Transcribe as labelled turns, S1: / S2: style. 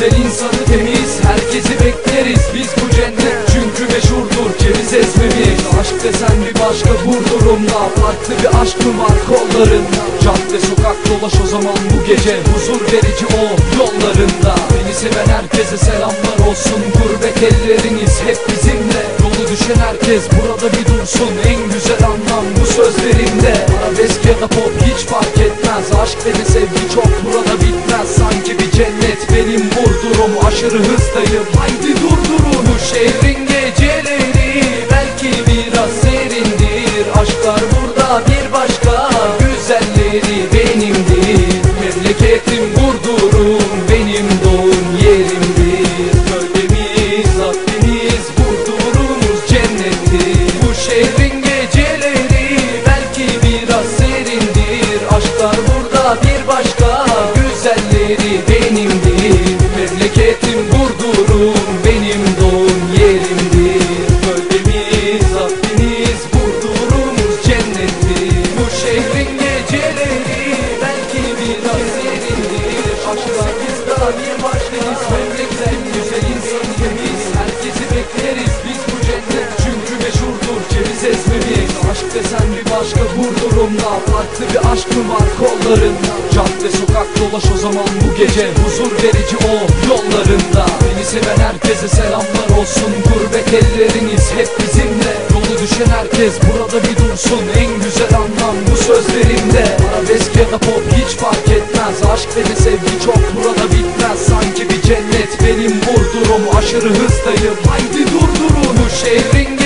S1: güzel insanı temiz Herkesi bekleriz biz bu cennet. Çünkü meşhurdur ceviz ezmemiz. Aşk desen bir başka vurdurumda Farklı bir aşk mı var kollarında. Cadde sokak dolaş o zaman bu gece Huzur verici o yollarında. Beni seven herkese selamlar olsun Gurbet elleriniz hep bizimle. Yolu düşen herkes burada bir dursun En güzel anlam bu sözlerimde. Arabesk ya da pop hiç fark etmez Aşk ve sevgi Cennet benim vurdurum Aşırı hızdayım haydi benim bir başka vurdurumda Farklı bir aşk mı var kollarında? Cadde sokak dolaş o zaman bu gece. Huzur verici o yollarında. Beni seven herkese selamlar olsun. Gurbet elleriniz hep bizimle. Yolu düşen herkes burada bir dursun. En güzel anlam bu sözlerimde. Arabesk ya da pop hiç fark etmez. Aşk ve de sevgi çok burada bitmez. Sanki bir cennet benim vurdurum Aşırı hızdayım haydi durdurun. Bu şehrin